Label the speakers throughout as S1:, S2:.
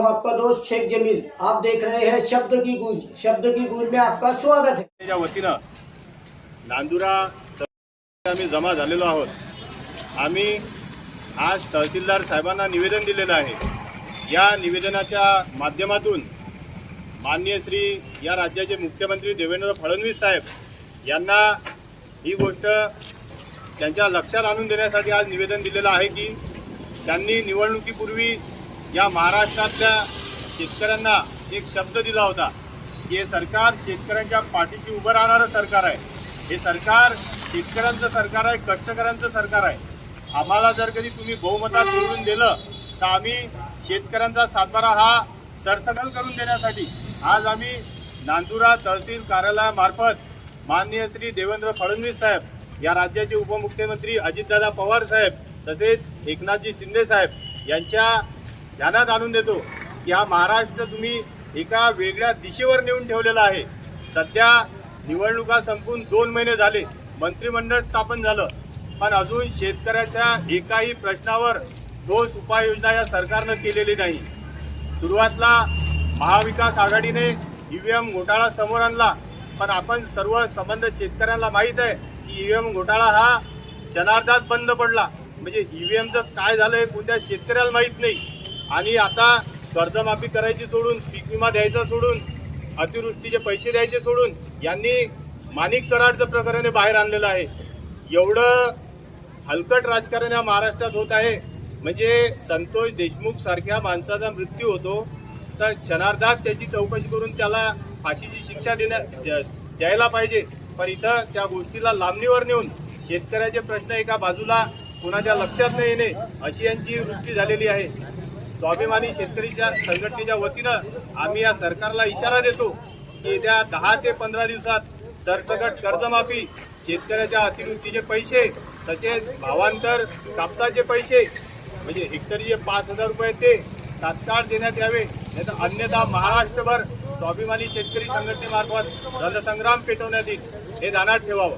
S1: आपका दोस्त शेख जमील। आप देख रहे हैं शब्द की गूंज। शब्द की गूंज में आपका स्वागत है।
S2: त्या वतीनं नांदुरा आम्ही जमा झालेलो आहोत. आम्ही आज तहसीलदार साहेबांना निवेदन दिलेलं आहे. या निवेदनाच्या माध्यमातून माननीय श्री या राज्याचे मुख्यमंत्री देवेंद्र फडणवीस साहेब यांना ही गोष्ट त्यांच्या लक्षात आणून देण्यासाठी आज निवेदन दिलेलं आहे की त्यांनी निवडणुकीपूर्वी या महाराष्ट्रातल्या शेतकऱ्यांना एक शब्द दिला होता की हे सरकार शेतकऱ्यांच्या पाठीशी उभं राहणारं सरकार आहे. हे सरकार शेतकऱ्यांचं सरकार आहे कष्टकऱ्यांचं सरकार आहे. आम्हाला जर कधी तुम्ही बहुमतात निवडून दिलं तर आम्ही शेतकऱ्यांचा सातबारा हा सरसकल करून देण्यासाठी आज आम्ही नांदुरा तहसील कार्यालयामार्फत माननीय श्री देवेंद्र फडणवीस साहेब या राज्याचे उपमुख्यमंत्री अजितदादा पवार साहेब तसेच एकनाथजी शिंदे साहेब यांच्या ध्यानात आणून देतो की हा महाराष्ट्र तुम्ही एका वेगळ्या दिशेवर नेऊन ठेवलेला आहे. सध्या निवडणुका संपून दोन महिने झाले. मंत्रिमंडळ स्थापन झालं. पण अजून शेतकऱ्याच्या एकाही प्रश्नावर ठोस उपाययोजना या सरकारनं केलेली नाही. सुरुवातला महाविकास आघाडीने ईव्हीएम घोटाळा समोर आणला. पण आपण सर्व संबंध शेतकऱ्यांना माहीत आहे की ईव्हीएम घोटाळा हा क्षणार्धात बंद पडला. म्हणजे ईव्हीएमचं काय झालंय कोणत्या शेतकऱ्याला माहीत नाही. आणि आता कर्जमाफी करायची सोडून पीक विमा द्यायचा सोडून अतिवृष्टीचे पैसे द्यायचे सोडून यांनी माणिक कराडचं प्रकरण बाहेर आणलेलं आहे. एवढं हलकट राजकारण या महाराष्ट्रात होत आहे. म्हणजे संतोष देशमुख सारख्या माणसाचा मृत्यू होतो तर क्षणार्धात त्याची चौकशी करून त्याला फाशीची शिक्षा देण्या द्या- द्यायला पाहिजे. पण इथं त्या गोष्टीला लांबणीवर नेऊन शेतकऱ्याचे प्रश्न एका बाजूला कोणाच्या लक्षात न येणे अशी यांची वृत्ती झालेली आहे. स्वाभिमानी शेतकरीच्या संघटनेच्या वतीनं आम्ही या सरकारला इशारा देतो की येत्या दहा ते पंधरा दिवसात सरसकट कर्जमाफी शेतकऱ्याच्या अतिवृष्टीचे पैसे तसेच भावांतर कापसाचे पैसे म्हणजे हेक्टरी जे पाच हजार रुपये ते तात्काळ देण्यात यावे. नाहीतर अन्यथा महाराष्ट्रभर स्वाभिमानी शेतकरी संघटनेमार्फत रणसंग्राम पेटवण्यात येईल. हे ध्यानात ठेवावं.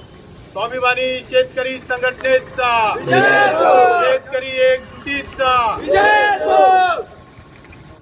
S2: स्वाभिमानी शेतकरी संघटनेचा.